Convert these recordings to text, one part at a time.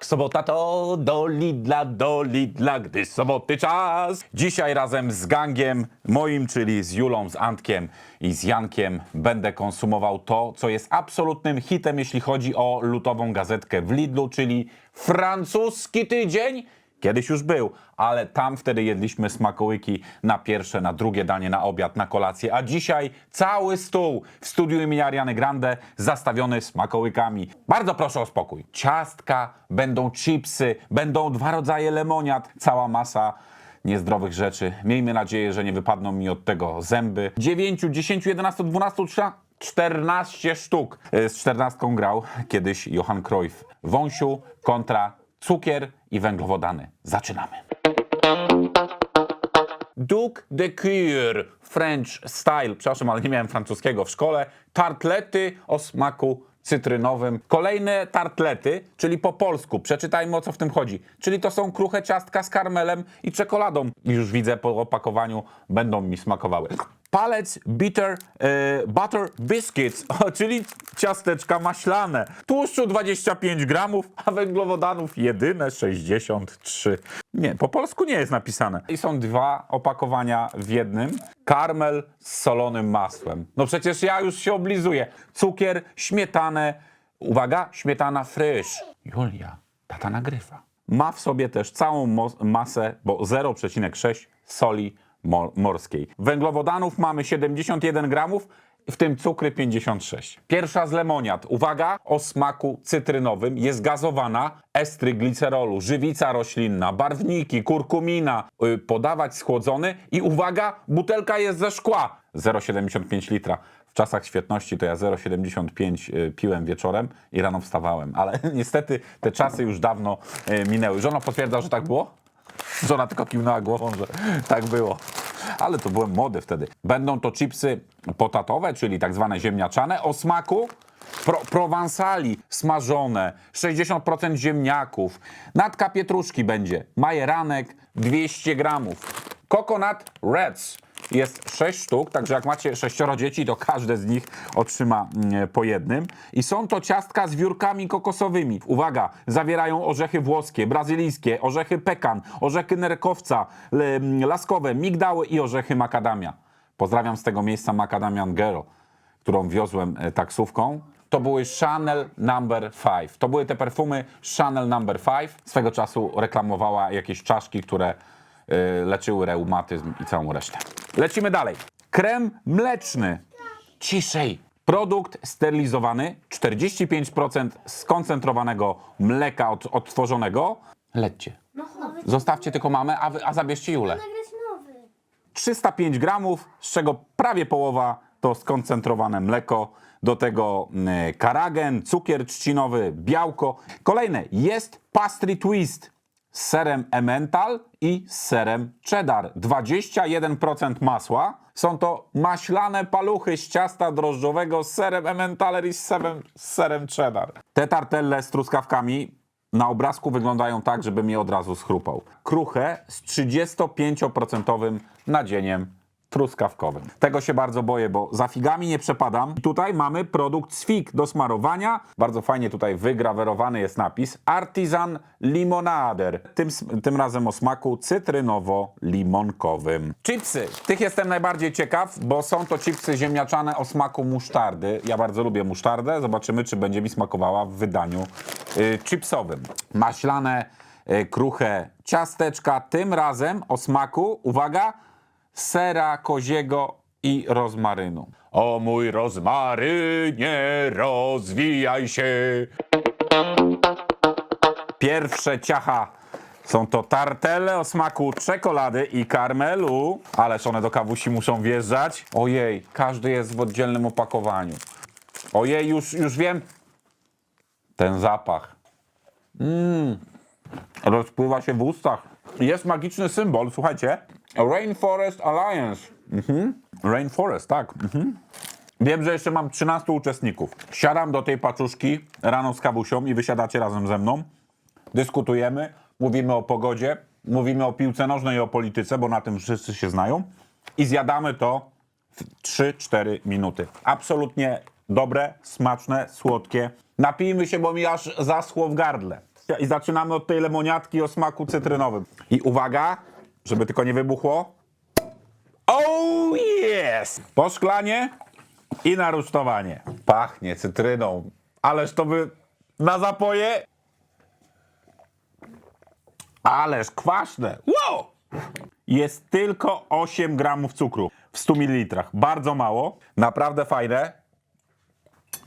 Sobota to do Lidla, do Lidla, gdy soboty czas. Dzisiaj razem z gangiem moim, czyli z Julą, z Antkiem i z Jankiem będę konsumował to, co jest absolutnym hitem, jeśli chodzi o lutową gazetkę w Lidlu, czyli francuski tydzień. Kiedyś już był, ale tam wtedy jedliśmy smakołyki na pierwsze, na drugie danie, na obiad, na kolację, a dzisiaj cały stół w studiu imienia Ariany Grande zastawiony smakołykami. Bardzo proszę o spokój. Ciastka, będą chipsy, będą dwa rodzaje lemoniad, cała masa niezdrowych rzeczy. Miejmy nadzieję, że nie wypadną mi od tego zęby. 9, 10, 11, 12, 13, 14 sztuk. E, Z 14 grał kiedyś Johan Cruyff. Wąsiu kontra cukier i węglowodany. Zaczynamy. Duc de Cuir, French style. Przepraszam, ale nie miałem francuskiego w szkole. Tartlety o smaku cytrynowym. Kolejne tartlety, czyli po polsku. Przeczytajmy o co w tym chodzi. Czyli to są kruche ciastka z karmelem i czekoladą. Już widzę po opakowaniu, będą mi smakowały. Palec bitter e, butter biscuits, czyli ciasteczka maślane. Tłuszczu 25 gramów, a węglowodanów jedyne 63. Nie, po polsku nie jest napisane. I są dwa opakowania w jednym. Karmel z solonym masłem. No przecież ja już się oblizuję. Cukier, śmietanę. Uwaga, śmietana frysz. Julia, tata nagrywa. Ma w sobie też całą masę, bo 0,6 soli morskiej. Węglowodanów mamy 71 gramów, w tym cukry 56. Pierwsza z lemoniad. Uwaga, o smaku cytrynowym. Jest gazowana, estry glicerolu, żywica roślinna, barwniki, kurkumina. Y, podawać schłodzony i uwaga, butelka jest ze szkła. 0,75 litra. W czasach świetności to ja 0,75 y, piłem wieczorem i rano wstawałem. Ale niestety te czasy już dawno y, minęły. Żona potwierdza, że tak było? Żona tylko kiwnęła głową, że tak było. Ale to byłem młody wtedy. Będą to chipsy potatowe, czyli tak zwane ziemniaczane, o smaku pro, prowansali, smażone, 60% ziemniaków. Natka pietruszki będzie, majeranek 200 gramów. Coconut Reds jest 6 sztuk, także jak macie sześcioro dzieci, to każde z nich otrzyma mm, po jednym. I są to ciastka z wiórkami kokosowymi. Uwaga, zawierają orzechy włoskie, brazylijskie, orzechy pekan, orzechy nerkowca, mm, laskowe, migdały i orzechy makadamia. Pozdrawiam z tego miejsca Macadamian Girl, którą wiozłem e, taksówką. To były Chanel Number 5. To były te perfumy Chanel Number 5. Swego czasu reklamowała jakieś czaszki, które leczyły reumatyzm i całą resztę. Lecimy dalej. Krem mleczny. Ciszej. Produkt sterylizowany, 45% skoncentrowanego mleka od, odtworzonego. Lećcie. Zostawcie tylko mamę, a, wy, a zabierzcie Julę. Nagrać nowy. 305 gramów, z czego prawie połowa to skoncentrowane mleko. Do tego mm, karagen, cukier trzcinowy, białko. Kolejne jest pastry twist z serem emmental i z serem cheddar. 21% masła. Są to maślane paluchy z ciasta drożdżowego z serem emmentaler i z serem, z serem cheddar. Te tartelle z truskawkami na obrazku wyglądają tak, żebym je od razu schrupał. Kruche z 35% nadzieniem truskawkowym. Tego się bardzo boję, bo za figami nie przepadam. Tutaj mamy produkt z fig do smarowania. Bardzo fajnie tutaj wygrawerowany jest napis Artisan Limonader. Tym, tym razem o smaku cytrynowo-limonkowym. Chipsy. Tych jestem najbardziej ciekaw, bo są to chipsy ziemniaczane o smaku musztardy. Ja bardzo lubię musztardę. Zobaczymy, czy będzie mi smakowała w wydaniu y, chipsowym. Maślane, y, kruche ciasteczka. Tym razem o smaku, uwaga, sera koziego i rozmarynu. O mój rozmarynie, rozwijaj się. Pierwsze ciacha są to tartele o smaku czekolady i karmelu. Ależ one do kawusi muszą wjeżdżać. Ojej, każdy jest w oddzielnym opakowaniu. Ojej, już, już wiem. Ten zapach. Mmm. Rozpływa się w ustach. Jest magiczny symbol, słuchajcie. Rainforest Alliance. Mhm. Rainforest, tak. Mhm. Wiem, że jeszcze mam 13 uczestników. Siadam do tej paczuszki rano z kawusią i wysiadacie razem ze mną. Dyskutujemy, mówimy o pogodzie, mówimy o piłce nożnej i o polityce, bo na tym wszyscy się znają. I zjadamy to w 3-4 minuty. Absolutnie dobre, smaczne, słodkie. Napijmy się, bo mi aż zaschło w gardle. I zaczynamy od tej lemoniatki o smaku cytrynowym. I uwaga, żeby tylko nie wybuchło. Oh yes! Po szklanie i na rusztowanie. Pachnie cytryną. Ależ to by na zapoje. Ależ kwaśne. Wow! Jest tylko 8 gramów cukru w 100 ml. Bardzo mało. Naprawdę fajne.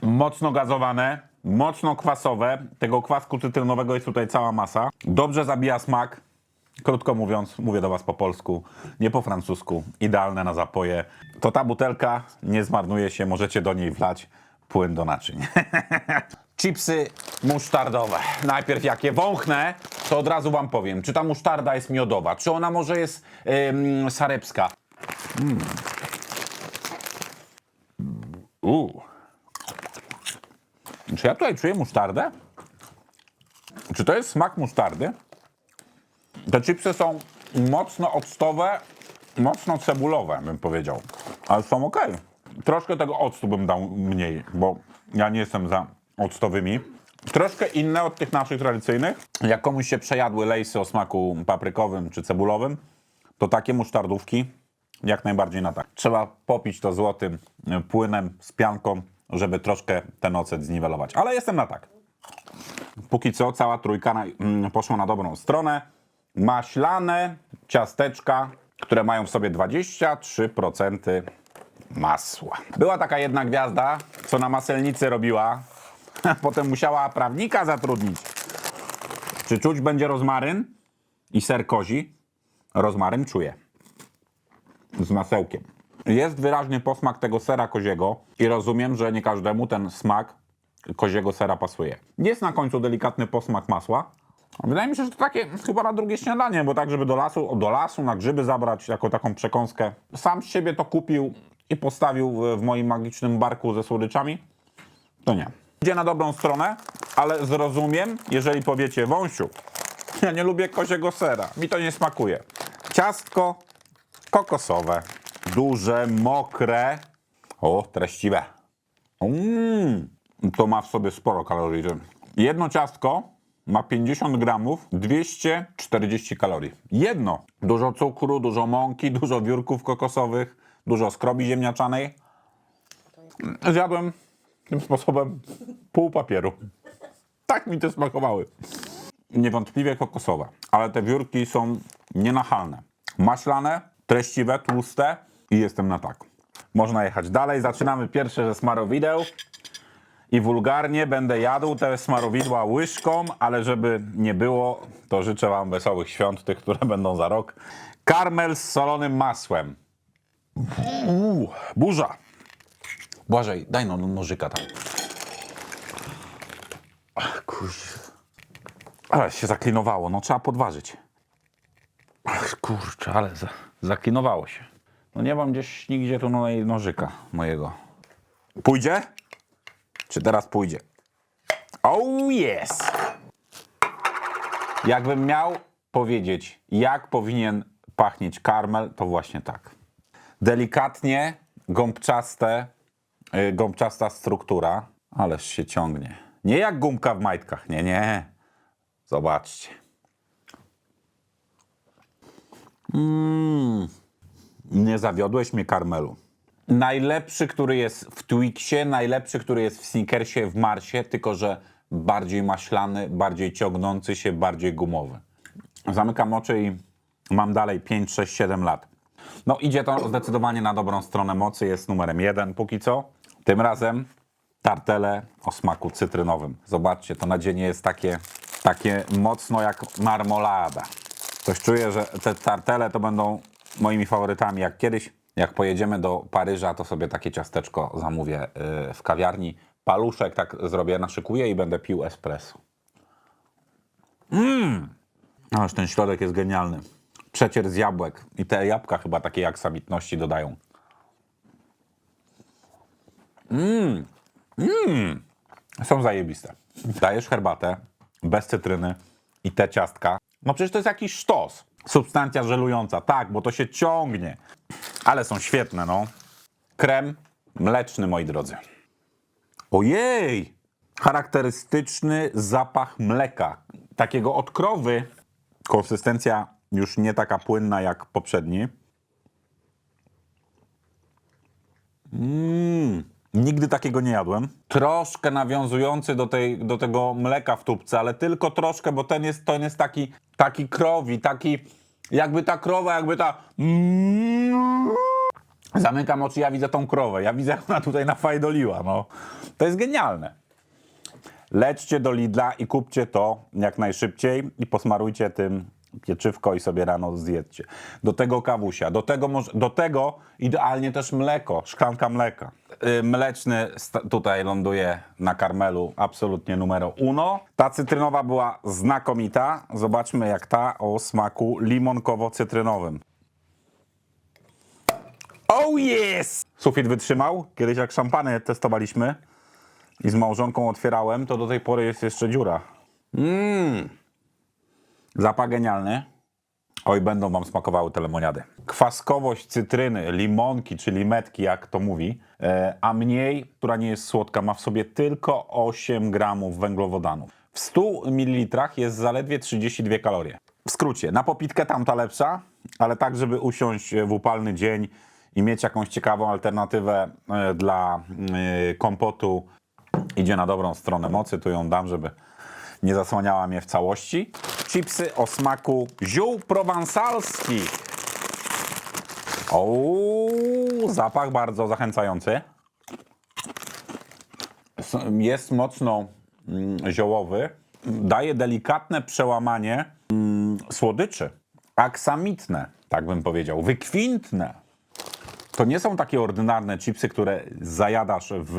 Mocno gazowane, mocno kwasowe. Tego kwasku cytrynowego jest tutaj cała masa. Dobrze zabija smak. Krótko mówiąc, mówię do Was po polsku, nie po francusku. Idealne na zapoje. To ta butelka nie zmarnuje się, możecie do niej wlać płyn do naczyń. Chipsy musztardowe. Najpierw jak je wąchnę, to od razu Wam powiem, czy ta musztarda jest miodowa, czy ona może jest ym, sarepska. Mm. Uuu. Czy ja tutaj czuję musztardę? Czy to jest smak musztardy? Te chipsy są mocno octowe, mocno cebulowe, bym powiedział. Ale są ok. Troszkę tego octu bym dał mniej, bo ja nie jestem za octowymi. Troszkę inne od tych naszych tradycyjnych. Jak komuś się przejadły lejsy o smaku paprykowym czy cebulowym, to takie musztardówki jak najbardziej na tak. Trzeba popić to złotym płynem z pianką, żeby troszkę ten ocet zniwelować. Ale jestem na tak. Póki co cała trójka poszła na dobrą stronę. Maślane ciasteczka, które mają w sobie 23% masła. Była taka jedna gwiazda, co na maselnicy robiła. Potem musiała prawnika zatrudnić. Czy czuć będzie rozmaryn i ser kozi? Rozmaryn czuję. Z masełkiem. Jest wyraźny posmak tego sera koziego i rozumiem, że nie każdemu ten smak koziego sera pasuje. Jest na końcu delikatny posmak masła. Wydaje mi się, że to takie chyba na drugie śniadanie, bo tak, żeby do lasu, do lasu na grzyby zabrać jako taką przekąskę. Sam z siebie to kupił i postawił w- moim magicznym barku ze słodyczami. To nie. Idzie na dobrą stronę, ale zrozumiem, jeżeli powiecie, wąsiu, ja nie lubię koziego sera, mi to nie smakuje. Ciastko kokosowe, duże, mokre, o, treściwe. Mm, to ma w sobie sporo kalorii. Jedno ciastko ma 50 gramów, 240 kalorii. Jedno. Dużo cukru, dużo mąki, dużo wiórków kokosowych, dużo skrobi ziemniaczanej. Zjadłem tym sposobem pół papieru. Tak mi te smakowały. Niewątpliwie kokosowe, ale te wiórki są nienachalne. Maślane, treściwe, tłuste i jestem na tak. Można jechać dalej. Zaczynamy pierwsze ze smarowideł. I wulgarnie będę jadł te smarowidła łyżką, ale żeby nie było, to życzę Wam wesołych świąt, tych, które będą za rok. Karmel z solonym masłem. Uuu, burza. Błażej, daj no nożyka tam. Ach, kurczę. Ale się zaklinowało, no trzeba podważyć. Ach, kurczę, ale za, zaklinowało się. No nie mam gdzieś nigdzie tu no- nożyka mojego. Pójdzie? Czy teraz pójdzie? Oh yes! Jakbym miał powiedzieć, jak powinien pachnieć karmel, to właśnie tak. Delikatnie gąbczaste, y, gąbczasta struktura, ależ się ciągnie. Nie jak gumka w majtkach, nie, nie. Zobaczcie. Mm. Nie zawiodłeś mnie, Karmelu. Najlepszy, który jest w Twixie, najlepszy, który jest w Snickersie, w Marsie, tylko że bardziej maślany, bardziej ciągnący się, bardziej gumowy. Zamykam oczy i mam dalej 5, 6, 7 lat. No idzie to zdecydowanie na dobrą stronę mocy, jest numerem jeden póki co. Tym razem tartele o smaku cytrynowym. Zobaczcie, to nadzienie jest takie, takie mocno jak marmolada. Coś czuję, że te tartele to będą moimi faworytami. Jak kiedyś, jak pojedziemy do Paryża, to sobie takie ciasteczko zamówię yy, w kawiarni. Paluszek tak zrobię, naszykuję i będę pił espresso. Mmm! Aż ten środek jest genialny. Przecier z jabłek. I te jabłka chyba takiej aksamitności dodają. Są zajebiste. Dajesz herbatę bez cytryny i te ciastka. No przecież to jest jakiś sztos. Substancja żelująca, tak, bo to się ciągnie. Ale są świetne, no. Krem mleczny, moi drodzy. Ojej! Charakterystyczny zapach mleka. Takiego od krowy. Konsystencja już nie taka płynna jak poprzedni. Mmm, nigdy takiego nie jadłem. Troszkę nawiązujący do, tej, do tego mleka w tubce, ale tylko troszkę, bo ten jest, ten jest taki, taki krowi, taki jakby ta krowa, jakby ta... Zamykam oczy, ja widzę tą krowę, ja widzę jak ona tutaj nafajdoliła, no. To jest genialne. Lećcie do Lidla i kupcie to jak najszybciej i posmarujcie tym pieczywko i sobie rano zjedzcie. Do tego kawusia, do tego, do tego idealnie też mleko, szklanka mleka. Yy, mleczny tutaj ląduje na karmelu, absolutnie numero uno. Ta cytrynowa była znakomita. Zobaczmy jak ta o smaku limonkowo-cytrynowym. Oh yes! Sufit wytrzymał. Kiedyś jak szampany testowaliśmy i z małżonką otwierałem, to do tej pory jest jeszcze dziura. Mmm. Zapach genialny. Oj, będą wam smakowały te lemoniady. Kwaskowość cytryny, limonki czy limetki, jak to mówi, e, a mniej, która nie jest słodka, ma w sobie tylko 8 gramów węglowodanów. W 100 ml jest zaledwie 32 kalorie. W skrócie, na popitkę tamta lepsza, ale tak, żeby usiąść w upalny dzień i mieć jakąś ciekawą alternatywę e, dla e, kompotu, idzie na dobrą stronę mocy, tu ją dam, żeby nie zasłaniała mnie w całości. Chipsy o smaku ziół prowansalski. O, zapach bardzo zachęcający. Jest mocno mm, ziołowy. Daje delikatne przełamanie mm, słodyczy. Aksamitne, tak bym powiedział. Wykwintne. To nie są takie ordynarne chipsy, które zajadasz w,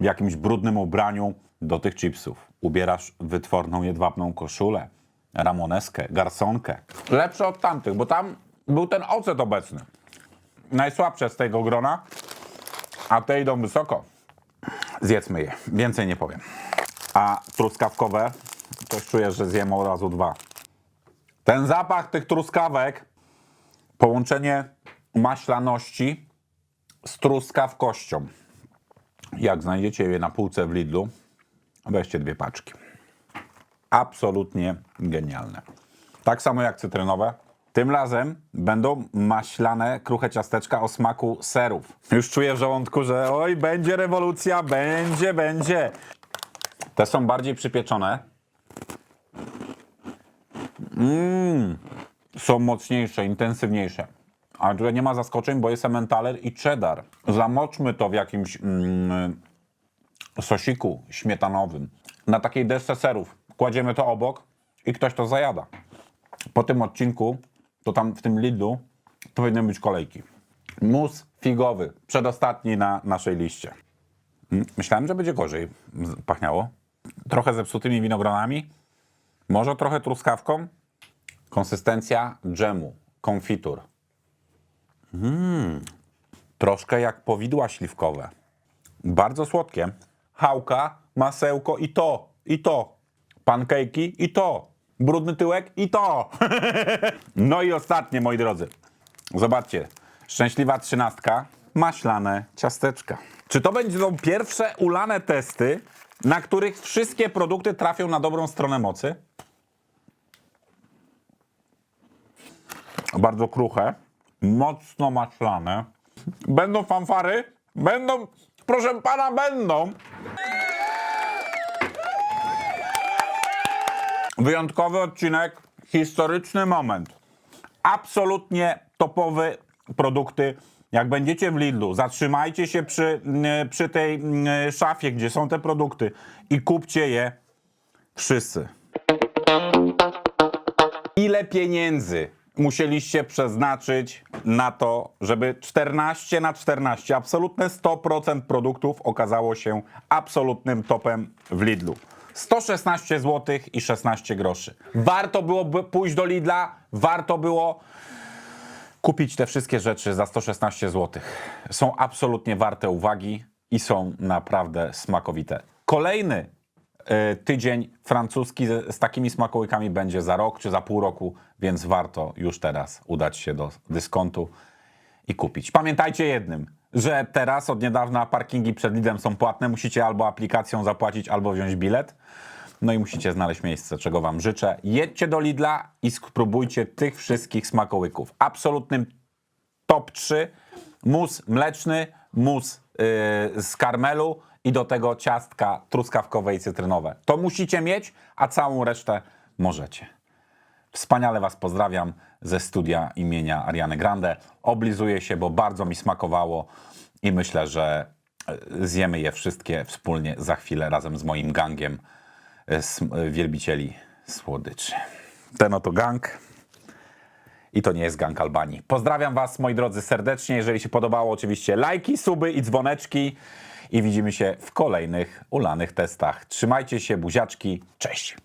w jakimś brudnym ubraniu do tych chipsów. Ubierasz wytworną jedwabną koszulę, ramoneskę, garsonkę. Lepsze od tamtych, bo tam był ten ocet obecny. Najsłabsze z tego grona, a te idą wysoko. Zjedzmy je, więcej nie powiem. A truskawkowe, coś czuję, że zjem od razu dwa. Ten zapach tych truskawek Połączenie maślaności z truskawkością. Jak znajdziecie je na półce w Lidlu, weźcie dwie paczki. Absolutnie genialne. Tak samo jak cytrynowe. Tym razem będą maślane kruche ciasteczka o smaku serów. Już czuję w żołądku, że oj, będzie rewolucja, będzie, będzie. Te są bardziej przypieczone. są mocniejsze, intensywniejsze. Ale tutaj nie ma zaskoczeń, bo jest emmentaler i cheddar. Zamoczmy to w jakimś mm, sosiku śmietanowym. Na takiej desce serów kładziemy to obok i ktoś to zajada. Po tym odcinku, to tam w tym Lidlu, powinny być kolejki. Mus figowy, przedostatni na naszej liście. Mm, Myślałem, że będzie gorzej z- pachniało. Trochę zepsutymi winogronami, może trochę truskawką, Konsystencja dżemu, konfitur. Mm. Troszkę jak powidła śliwkowe. Bardzo słodkie. Chałka, masełko i to, i to. Pankejki i to. Brudny tyłek i to. no i ostatnie, moi drodzy. Zobaczcie. Szczęśliwa trzynastka. Maślane ciasteczka. Czy to będą pierwsze ulane testy, na których wszystkie produkty trafią na dobrą stronę mocy? bardzo kruche, mocno maślane. Będą fanfary? Będą, proszę pana, będą. Wyjątkowy odcinek, historyczny moment. Absolutnie topowe produkty. Jak będziecie w Lidlu, zatrzymajcie się przy, mm, przy tej mm, szafie, gdzie są te produkty i kupcie je wszyscy. Ile pieniędzy musieliście przeznaczyć na to, żeby 14 na 14, absolutne 100% produktów okazało się absolutnym topem w Lidlu? 116 zł i 16 groszy. Warto było by pójść do Lidla, warto było kupić te wszystkie rzeczy za 116 zł. Są absolutnie warte uwagi i są naprawdę smakowite. Kolejny tydzień francuski z, z takimi smakołykami będzie za rok czy za pół roku, więc warto już teraz udać się do dyskontu i kupić. Pamiętajcie jednym, że teraz od niedawna parkingi przed Lidlem są płatne. Musicie albo aplikacją zapłacić, albo wziąć bilet. No i musicie znaleźć miejsce, czego Wam życzę. Jedźcie do Lidla i spróbujcie tych wszystkich smakołyków. Absolutnym top 3. Mus mleczny, mus yy, z karmelu i do tego ciastka truskawkowe i cytrynowe. To musicie mieć, a całą resztę możecie. Wspaniale Was pozdrawiam ze studia imienia Ariany Grande. Oblizuję się, bo bardzo mi smakowało i myślę, że e, zjemy je wszystkie wspólnie za chwilę razem z moim gangiem e, e, wielbicieli słodyczy. Ten oto gang. I to nie jest gang Albanii. Pozdrawiam Was, moi drodzy, serdecznie. Jeżeli się podobało, oczywiście lajki, suby i dzwoneczki. I widzimy się w kolejnych ulanych testach. Trzymajcie się, buziaczki. Cześć!